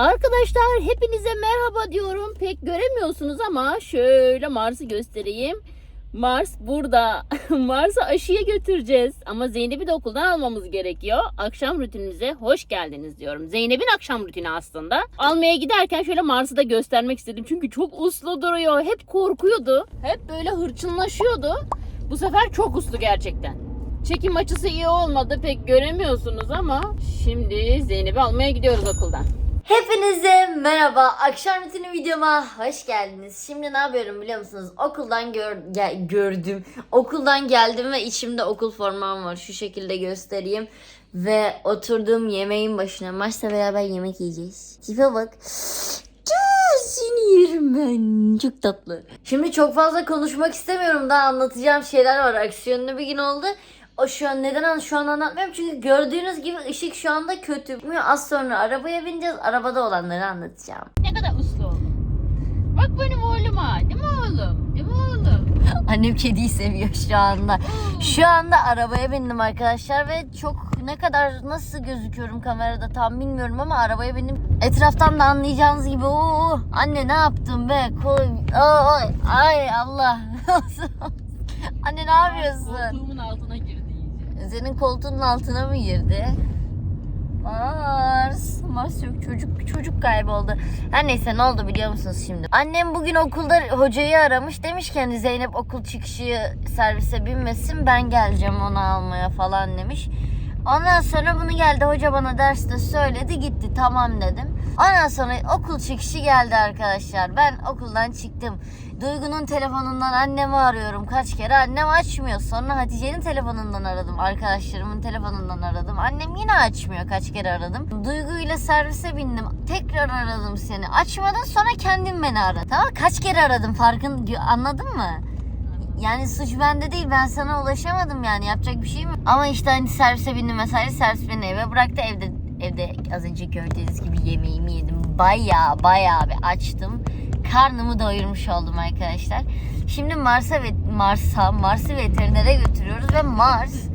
Arkadaşlar hepinize merhaba diyorum. Pek göremiyorsunuz ama şöyle Mars'ı göstereyim. Mars burada. Mars'ı aşıya götüreceğiz. Ama Zeynep'i de okuldan almamız gerekiyor. Akşam rutinimize hoş geldiniz diyorum. Zeynep'in akşam rutini aslında. Almaya giderken şöyle Mars'ı da göstermek istedim. Çünkü çok uslu duruyor. Hep korkuyordu. Hep böyle hırçınlaşıyordu. Bu sefer çok uslu gerçekten. Çekim açısı iyi olmadı. Pek göremiyorsunuz ama şimdi Zeynep'i almaya gidiyoruz okuldan. Hepinize merhaba. Akşam rutini videoma hoş geldiniz. Şimdi ne yapıyorum biliyor musunuz? Okuldan gör, gel- gördüm. Okuldan geldim ve içimde okul formam var. Şu şekilde göstereyim. Ve oturdum yemeğin başına. Maçla beraber yemek yiyeceğiz. Tipe bak. Seni yerim ben. Çok tatlı. Şimdi çok fazla konuşmak istemiyorum. Daha anlatacağım şeyler var. Aksiyonlu bir gün oldu. O şu an neden an şu an anlatmıyorum çünkü gördüğünüz gibi ışık şu anda kötü. Az sonra arabaya bineceğiz. Arabada olanları anlatacağım. Ne kadar uslu oğlum. Bak benim oğluma. Değil mi oğlum? Değil mi oğlum? Annem kediyi seviyor şu anda. Şu anda arabaya bindim arkadaşlar ve çok ne kadar nasıl gözüküyorum kamerada tam bilmiyorum ama arabaya bindim. Etraftan da anlayacağınız gibi o anne ne yaptın be? Koy. Ay, ay Allah. anne ne yapıyorsun? Koltuğumun altına iyice. Senin koltuğunun altına mı girdi? Mars. Mars yok çocuk çocuk kayboldu. Her neyse ne oldu biliyor musunuz şimdi? Annem bugün okulda hocayı aramış. Demiş ki hani Zeynep okul çıkışı servise binmesin ben geleceğim onu almaya falan demiş. Ondan sonra bunu geldi hoca bana derste söyledi gitti tamam dedim. Ondan sonra okul çıkışı geldi arkadaşlar. Ben okuldan çıktım. Duygu'nun telefonundan annemi arıyorum kaç kere annem açmıyor. Sonra Hatice'nin telefonundan aradım. Arkadaşlarımın telefonundan aradım. Annem yine açmıyor kaç kere aradım. Duygu ile servise bindim. Tekrar aradım seni. Açmadın sonra kendin beni aradın. Tamam kaç kere aradım farkın anladın mı? Yani suç bende değil ben sana ulaşamadım yani yapacak bir şey mi? Ama işte hani servise bindim vesaire servis beni eve bıraktı evde evde az önce gördüğünüz gibi yemeğimi yedim. Baya baya bir açtım. Karnımı doyurmuş oldum arkadaşlar. Şimdi Mars'a ve Mars'a Mars'ı veterinere götürüyoruz ve Mars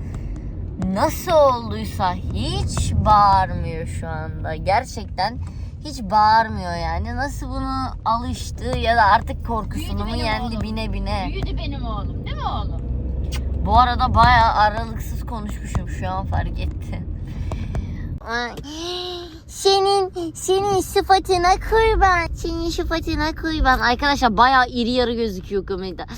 nasıl olduysa hiç bağırmıyor şu anda. Gerçekten hiç bağırmıyor yani. Nasıl bunu alıştı ya da artık korkusunu mu yendi oğlum. bine bine. Büyüdü benim oğlum. Değil mi oğlum? Bu arada bayağı aralıksız konuşmuşum şu an fark ettim. Senin senin sıfatına kurban. Senin sıfatına kurban. Arkadaşlar bayağı iri yarı gözüküyor kamerada.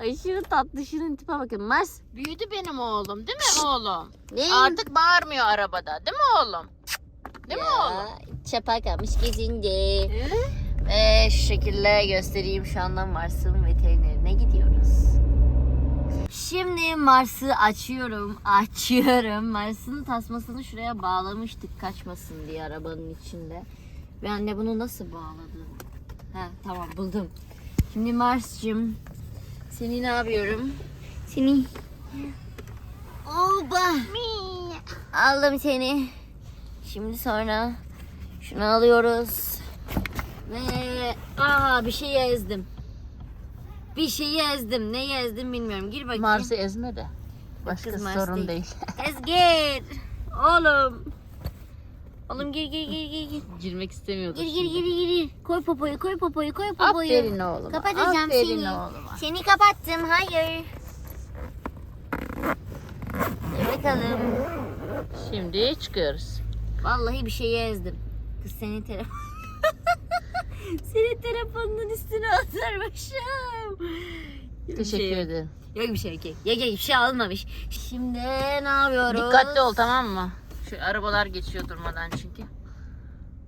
Aşırı tatlı şunun tipe bakın. Mars. Büyüdü benim oğlum. Değil mi oğlum? Ne? Artık bağırmıyor arabada. Değil mi oğlum? Değil mi oğlum? Çapa kalmış gezindi. Ve şu şekilde göstereyim şu anda Mars'ın veterinerine gidiyoruz. Şimdi Mars'ı açıyorum, açıyorum. Mars'ın tasmasını şuraya bağlamıştık kaçmasın diye arabanın içinde. Ve anne bunu nasıl bağladı? Ha tamam buldum. Şimdi Mars'cığım seni ne yapıyorum? Seni Oba. Aldım seni. Şimdi sonra şunu alıyoruz. Ve aa bir şey ezdim. Bir şeyi ezdim. Ne ezdim bilmiyorum. Gir bakayım. Mars'ı ezme de. Başka Kız sorun değil. değil. Ez gir. Oğlum. Oğlum gir gir gir gir gir. Girmek istemiyordu Gir gir gir gir. Koy popoyu koy popoyu koy popoyu. Aferin oğlum. Kapatacağım Aferin seni. oğluma. Seni kapattım. Hayır. Dur bakalım. Şimdi çıkıyoruz. Vallahi bir şeyi ezdim. Kız senin telefon. senin telefonunun üstüne bir Teşekkür şey ederim. Yok bir şey yok. Yok yok bir şey almamış. Şimdi ne yapıyoruz? Dikkatli ol tamam mı? Şu arabalar geçiyor durmadan çünkü.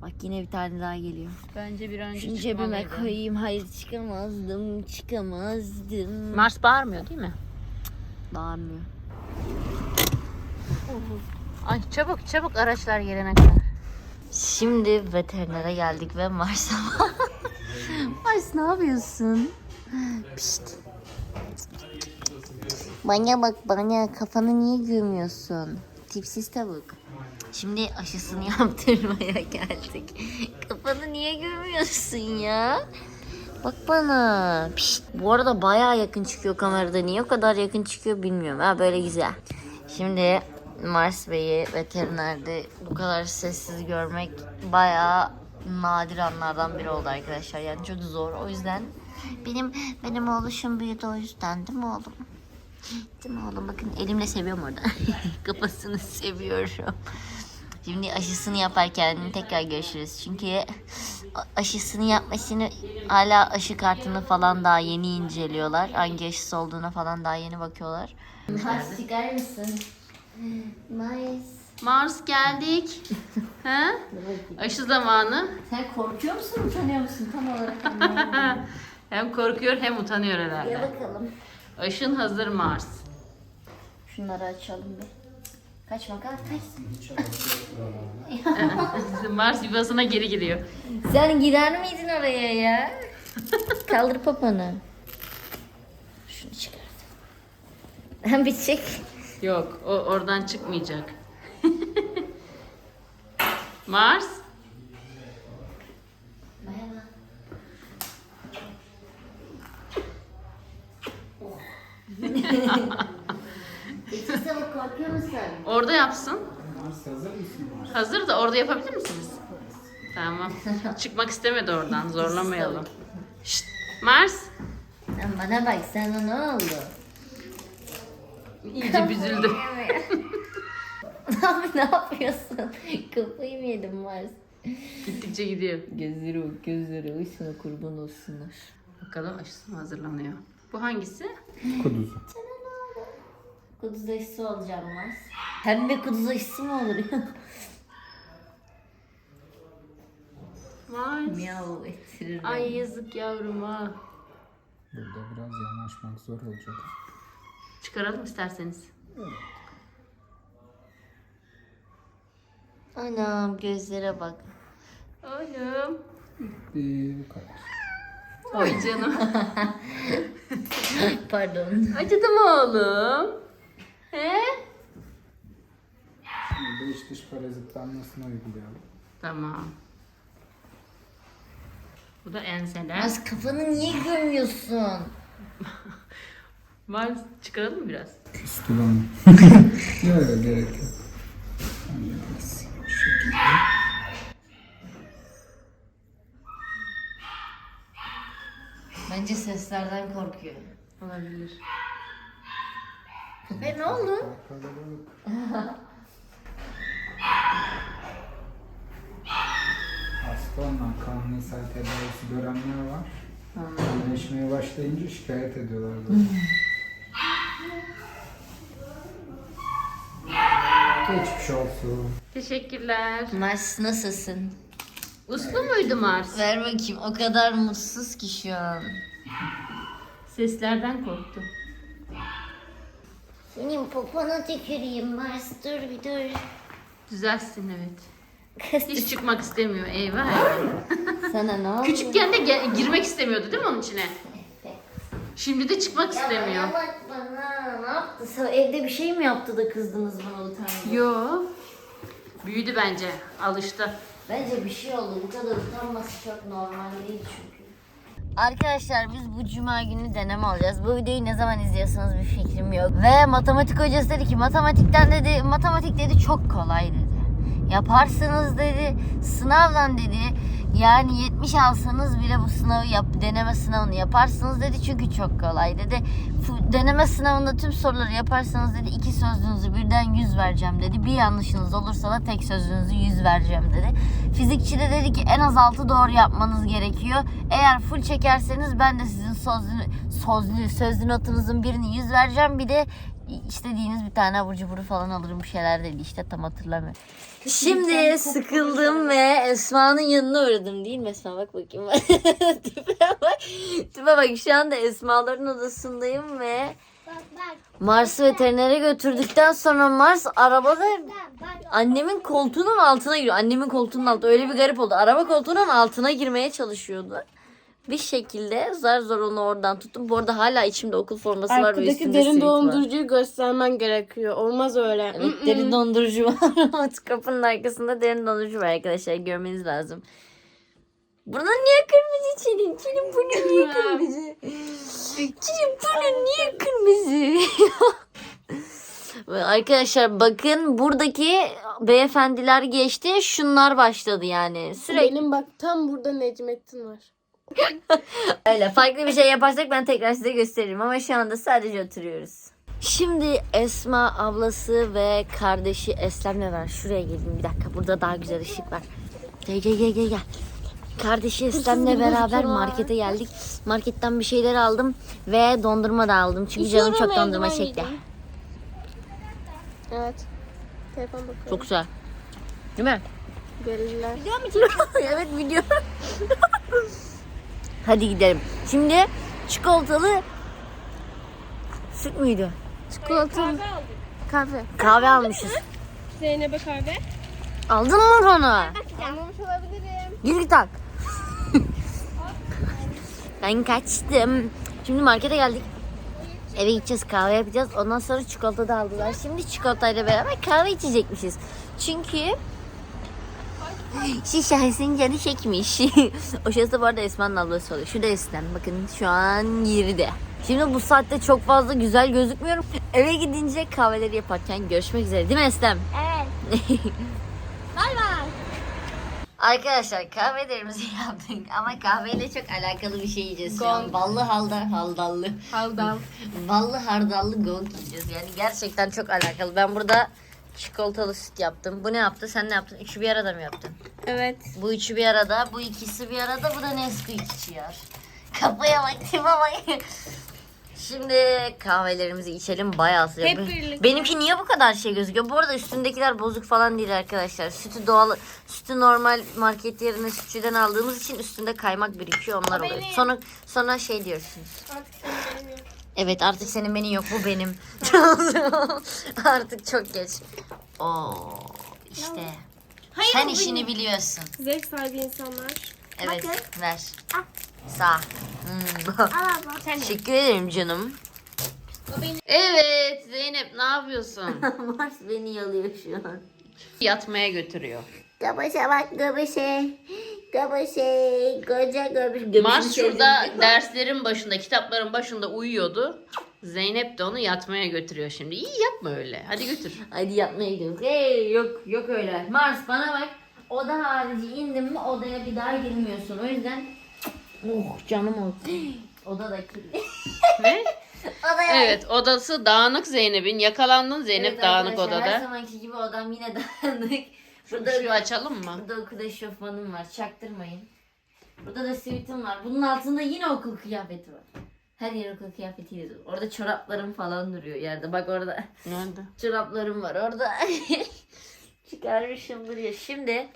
Bak yine bir tane daha geliyor. Bence bir önce Şunu cebime koyayım. Hayır çıkamazdım. Çıkamazdım. Mars bağırmıyor değil mi? Bağırmıyor. Ay çabuk çabuk araçlar gelene kadar. Şimdi veterinere geldik ve Mars'a Mars ne yapıyorsun? Pişt. Bana bak bana kafanı niye gömüyorsun? Tipsiz tavuk. Şimdi aşısını yaptırmaya geldik. Kafanı niye gömüyorsun ya? Bak bana. Pişt. Bu arada bayağı yakın çıkıyor kamerada. Niye o kadar yakın çıkıyor bilmiyorum. Ha böyle güzel. Şimdi Mars Bey'i veterinerde bu kadar sessiz görmek bayağı nadir anlardan biri oldu arkadaşlar. Yani çok zor. O yüzden benim benim oğluşum büyüdü o yüzden değil mi oğlum? Değil mi oğlum? Bakın elimle seviyorum orada. Kafasını seviyorum. Şimdi aşısını yaparken tekrar görüşürüz. Çünkü aşısını yapmasını hala aşı kartını falan daha yeni inceliyorlar. Hangi aşısı olduğuna falan daha yeni bakıyorlar. Mars çıkar mısın? Mars. Mars geldik. ha? Aşı zamanı. Sen korkuyor musun, utanıyor musun tam olarak? Hem korkuyor hem utanıyor herhalde. bakalım. Aşın hazır Mars. Şunları açalım bir. Kaç bakalım kaçsın. Mars yuvasına geri giriyor. Sen gider miydin oraya ya? Kaldır papanı. Şunu çıkart. Hem bir çek. Yok, o oradan çıkmayacak. Mars, Merhaba sen korkuyor musun? orada yapsın. Hazır mısın? Hazır da orada yapabilir misiniz? Tamam. Çıkmak istemedi oradan. Zorlamayalım. Şşt, Mars. Sen bana bak sana ne oldu? İyice büzüldü. Abi ne yapıyorsun? Kafayı mı yedin Mars? Gittikçe gidiyor. Gözleri o gözleri uysuna kurban olsunlar. Bakalım aşısı mı hazırlanıyor? Bu hangisi? Kuduzu. Kuduz aşısı olacağım Mars. Pembe kuduz aşısı mı olur ya? Mars. Miyav ettirir. Ay yazık yavruma. Burada biraz yanaşmak zor olacak. Çıkaralım isterseniz. Anam gözlere bak. Oğlum. Bir bu kadar. Oy canım. Pardon. Acıdı mı oğlum? He? Şimdi iç dış parazitlenmesini uygulayalım. Tamam. Bu da enseler. Mars kafanı niye gömüyorsun? Mars çıkaralım mı biraz? Üstüne onu. Yok gerek yok. Şöyle biraz şu şekilde. Bence seslerden korkuyor. Olabilir. E ne oldu? Hasta olan kanlı ishal tedavisi görenler var. İyileşmeye başlayınca şikayet ediyorlar. zaten. Geçmiş olsun. Teşekkürler. Mars nasılsın? Uslu muydu Mars? Ver bakayım o kadar mutsuz ki şu an. Seslerden korktu. Senin popona tüküreyim Mars dur bir dur. Düzelsin evet. Hiç çıkmak istemiyor. Eyvah. Sana ne oldu? Küçükken de ge- girmek istemiyordu değil mi onun içine? Şimdi de çıkmak Ya istemiyor. bana bak bana ne yaptı? Sen evde bir şey mi yaptı da kızdınız bana utandınız? Yo. Büyüdü bence. Alıştı. Bence bir şey oldu. Bu kadar utanması çok normal değil çünkü. Arkadaşlar biz bu cuma günü deneme alacağız. Bu videoyu ne zaman izliyorsanız bir fikrim yok. Ve matematik hocası dedi ki matematikten dedi matematik dedi çok kolay. Yaparsınız dedi. Sınavdan dedi. Yani 70 alsanız bile bu sınavı yap, deneme sınavını yaparsınız dedi. Çünkü çok kolay dedi. Deneme sınavında tüm soruları yaparsanız dedi iki sözlüğünüzü birden 100 vereceğim dedi. Bir yanlışınız olursa da tek sözlüğünüzü 100 vereceğim dedi. Fizikçi de dedi ki en az 6 doğru yapmanız gerekiyor. Eğer full çekerseniz ben de sizin sözlü, sözlü, sözlü notunuzun birini 100 vereceğim. Bir de istediğiniz bir tane abur cuburu falan alırım bir şeyler dedi işte tam hatırlamıyorum. Şimdi sıkıldım ve Esma'nın yanına uğradım değil mi Esma bak bakayım. tipe bak. Tipe bak şu anda Esma'ların odasındayım ve Mars'ı veterinere götürdükten sonra Mars arabada annemin koltuğunun altına giriyor. Annemin koltuğunun altı öyle bir garip oldu. Araba koltuğunun altına girmeye çalışıyordu. Bir şekilde zar zor onu oradan tuttum. Bu arada hala içimde okul forması var ve Arkadaki üstünde derin sivit var. dondurucuyu göstermen gerekiyor. Olmaz öyle. Evet, derin dondurucu var. Kapının arkasında derin dondurucu var arkadaşlar. Görmeniz lazım. Bunun niye kırmızı çilin? Çilin bunu niye kırmızı? Çilin bunu niye kırmızı? Arkadaşlar bakın buradaki beyefendiler geçti. Şunlar başladı yani. Sürekli Benim bak tam burada Necmettin var. Öyle. Farklı bir şey yaparsak ben tekrar size gösteririm. Ama şu anda sadece oturuyoruz. Şimdi Esma ablası ve kardeşi Eslem'le var. Şuraya gelin bir dakika. Burada daha güzel ışık var. Gel gel gel gel. gel. Kardeşi Eslem'le beraber markete geldik. Marketten bir şeyler aldım ve dondurma da aldım. Çünkü canım çok dondurma çekti. Evet. Telefon bakıyorum. Çok güzel. Değil mi? Gelirler. evet video. Hadi gidelim. Şimdi çikolatalı süt müydü? Çikolatalı kahve. Kahve almışız. Zeynep'e kahve. Aldın mı onu? Anlamış olabilirim. Gir tak. ben kaçtım. Şimdi markete geldik. Eve gideceğiz kahve yapacağız. Ondan sonra çikolata da aldılar. Şimdi çikolatayla beraber kahve içecekmişiz. Çünkü şu şahsın canı çekmiş. o şahıs da bu arada Esma'nın ablası oluyor. Şu da Eslem. Bakın şu an yerde. Şimdi bu saatte çok fazla güzel gözükmüyorum. Eve gidince kahveleri yaparken görüşmek üzere. Değil mi Eslem? Evet. bay bay. Arkadaşlar kahvelerimizi yaptık ama kahveyle çok alakalı bir şey yiyeceğiz şu an. Gong. Ballı halda haldallı. Haldal. Ballı hardallı gong yiyeceğiz. Yani gerçekten çok alakalı. Ben burada çikolatalı süt yaptım. Bu ne yaptı? Sen ne yaptın? Üçü bir arada mı yaptın? Evet. Bu üçü bir arada, bu ikisi bir arada, bu da Nesquik içiyor. Kafaya bak, tipe bak. Şimdi kahvelerimizi içelim bayağı sıcak. Hep birlikte. Benimki niye bu kadar şey gözüküyor? Bu arada üstündekiler bozuk falan değil arkadaşlar. Sütü doğal, sütü normal market yerine sütçüden aldığımız için üstünde kaymak birikiyor onlar oluyor. Sonra sonra şey diyorsunuz. Evet artık senin benim yok bu benim. artık çok geç. Oo işte. Hayır, Sen bu işini biliyorsun. Zevk sahibi insanlar. Evet ver. Sağ. Hmm. Sen Teşekkür ederim canım. Evet Zeynep ne yapıyorsun? Mars beni yalıyor şu an. Yatmaya götürüyor. Göbüşe bak göbüşe. Göbüşe. Koca göbüş. Mars şurada derslerin başında, kitapların başında uyuyordu. Zeynep de onu yatmaya götürüyor şimdi. İyi yapma öyle. Hadi götür. Hadi yatmaya gidiyoruz. Hey yok yok öyle. Mars bana bak. Oda harici indim mi odaya bir daha girmiyorsun. O yüzden oh canım oldu. Oda da kirli. Ne? Odaya Evet odası dağınık Zeynep'in. Yakalandın Zeynep Evet dağınık arkadaşlar, Her odada. zamanki gibi odam yine dağınık. Burada Şunu açalım mı? Burada okul eşofmanım var. Çaktırmayın. Burada da sivitim var. Bunun altında yine okul kıyafeti var. Her yer okul kıyafetiyle dolu. Orada çoraplarım falan duruyor yerde. Bak orada Nerede? çoraplarım var. Orada çıkarmışım duruyor. Şimdi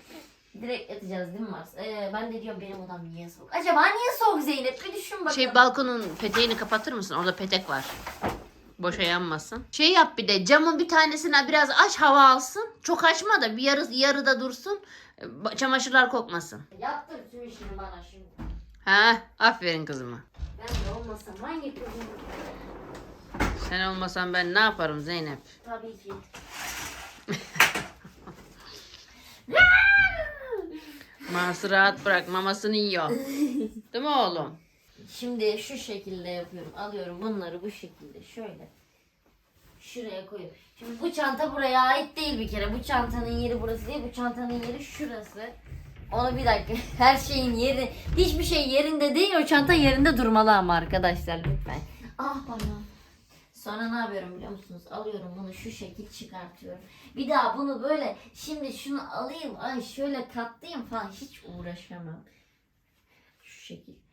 direkt yatacağız değil mi Mars? Ee, ben de diyorum benim odam niye soğuk? Acaba niye soğuk Zeynep? Bir düşün bakalım. Şey balkonun peteğini kapatır mısın? Orada petek var. Boşa yanmasın. Şey yap bir de camın bir tanesine biraz aç hava alsın. Çok açma da bir yarı yarıda dursun. Çamaşırlar kokmasın. Yaptır tüm işini bana şimdi. Ha, aferin kızıma. Ben de olmasam manyak olurum. Sen olmasan ben ne yaparım Zeynep? Tabii ki. Mars'ı rahat bırak mamasını yiyor. Değil mi oğlum? Şimdi şu şekilde yapıyorum. Alıyorum bunları bu şekilde şöyle. Şuraya koyuyorum. Şimdi bu çanta buraya ait değil bir kere. Bu çantanın yeri burası değil. Bu çantanın yeri şurası. Onu bir dakika. Her şeyin yeri. Hiçbir şey yerinde değil. O çanta yerinde durmalı ama arkadaşlar lütfen. Ah bana. Sonra ne yapıyorum biliyor musunuz? Alıyorum bunu şu şekil çıkartıyorum. Bir daha bunu böyle şimdi şunu alayım. Ay şöyle katlayayım falan. Hiç uğraşamam. Şu şekil.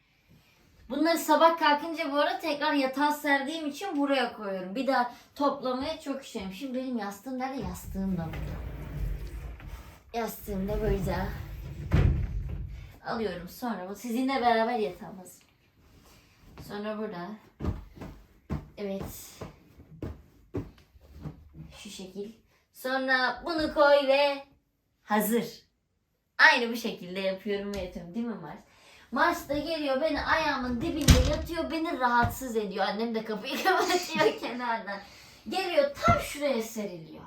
Bunları sabah kalkınca bu arada tekrar yatağa serdiğim için buraya koyuyorum. Bir daha toplamaya çok üşeniyorum. Şimdi benim yastığım nerede? Yastığım da burada. Yastığım da böyle. Alıyorum sonra bu sizinle beraber yatağımız. Sonra burada. Evet. Şu şekil. Sonra bunu koy ve hazır. Aynı bu şekilde yapıyorum ve yatıyorum değil mi Mars? Mars da geliyor beni ayağımın dibinde yatıyor beni rahatsız ediyor. Annem de kapıyı kapatıyor kenardan. Geliyor tam şuraya seriliyor.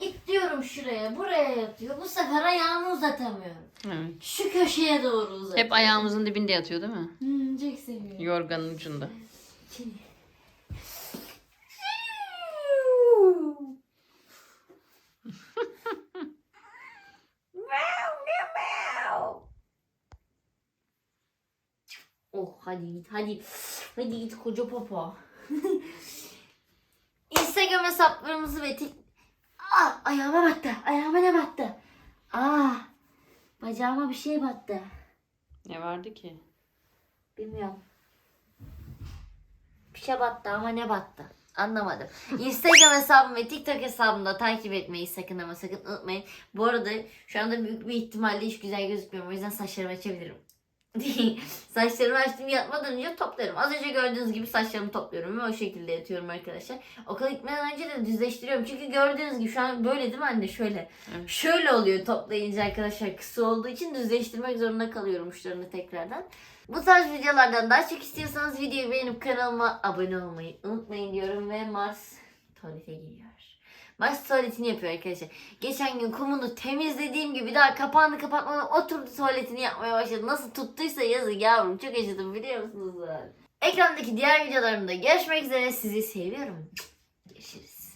İtliyorum şuraya buraya yatıyor. Bu sefer ayağımı uzatamıyorum. Evet. Şu köşeye doğru uzatıyorum. Hep ayağımızın dibinde yatıyor değil mi? Hmm, çok seviyorum. Yorganın ucunda. Oh hadi git hadi. Hadi git koca papa. Instagram hesaplarımızı ve tik... Ah ayağıma battı. Ayağıma ne battı? Ah bacağıma bir şey battı. Ne vardı ki? Bilmiyorum. Bir şey battı ama ne battı? Anlamadım. Instagram hesabımı ve TikTok hesabımı da takip etmeyi sakın ama sakın unutmayın. Bu arada şu anda büyük bir ihtimalle hiç güzel gözükmüyorum. O yüzden saçlarımı açabilirim. saçlarımı açtım yatmadan önce toplarım. Az önce gördüğünüz gibi saçlarımı topluyorum ve o şekilde yatıyorum arkadaşlar. Okula gitmeden önce de düzleştiriyorum. Çünkü gördüğünüz gibi şu an böyle değil mi anne? Şöyle. Evet. Şöyle oluyor toplayınca arkadaşlar kısa olduğu için düzleştirmek zorunda kalıyorum uçlarını tekrardan. Bu tarz videolardan daha çok istiyorsanız videoyu beğenip kanalıma abone olmayı unutmayın diyorum ve Mars tuvalete giriyor. Mars tuvaletini yapıyor arkadaşlar. Geçen gün kumunu temizlediğim gibi daha kapağını kapatmadan oturdu tuvaletini yapmaya başladı. Nasıl tuttuysa yazık yavrum çok acıdım biliyor musunuz? Ekrandaki diğer videolarımda görüşmek üzere sizi seviyorum.